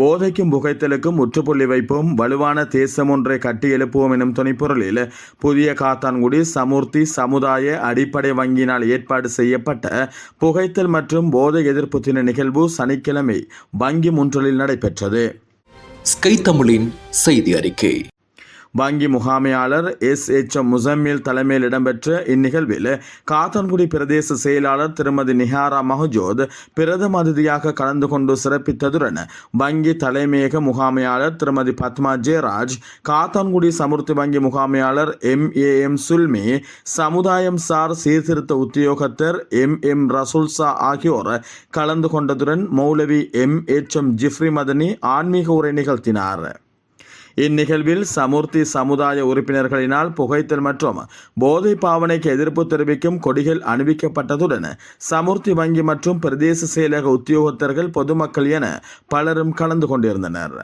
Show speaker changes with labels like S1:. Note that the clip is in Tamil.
S1: போதைக்கும் புகைத்தலுக்கும் முற்றுப்புள்ளி வைப்போம் வலுவான தேசம் ஒன்றை கட்டி எழுப்புவோம் எனும் துணைப்பொருளில் புதிய காத்தான்குடி சமூர்த்தி சமுதாய அடிப்படை வங்கியினால் ஏற்பாடு செய்யப்பட்ட புகைத்தல் மற்றும் போதை எதிர்ப்பு தின நிகழ்வு சனிக்கிழமை வங்கி முன்றலில் நடைபெற்றது.
S2: ஸ்கை தமிழின் செய்தி அறிக்கை.
S1: வங்கி முகாமையாளர் எஸ். எச். எம். முசம்மில் தலைமையில் இடம்பெற்ற இந்நிகழ்வில் காத்தான்குடி பிரதேச செயலாளர் திருமதி நிஹாரா மஹஜோத் பிரதம அதிதியாக கலந்து கொண்டு சிறப்பித்ததுடன் வங்கி தலைமையக முகாமையாளர் திருமதி பத்மா ஜெயராஜ் காத்தான்குடி சமுர்த்தி வங்கி முகாமையாளர் எம். ஏ. எம். சுல்மி சமுதாயம் சார் சீர்திருத்த உத்தியோகத்தர் எம். எம். ரசுல்சா ஆகியோர் கலந்து கொண்டதுடன் Moulavi M. H. M. Jifri Madani ஆன்மீக உரை நிகழ்த்தினார். இந்நிகழ்வில் சமுர்த்தி சமுதாய உறுப்பினர்களினால் புகைத்தல் மற்றும் போதை பாவனைக்கு எதிர்ப்பு தெரிவிக்கும் கொடிகள் அணிவிக்கப்பட்டதுடன் சமுர்த்தி வங்கி மற்றும் பிரதேச செயலக உத்தியோகத்தர்கள் பொதுமக்கள் என பலரும் கலந்து கொண்டிருந்தனர்.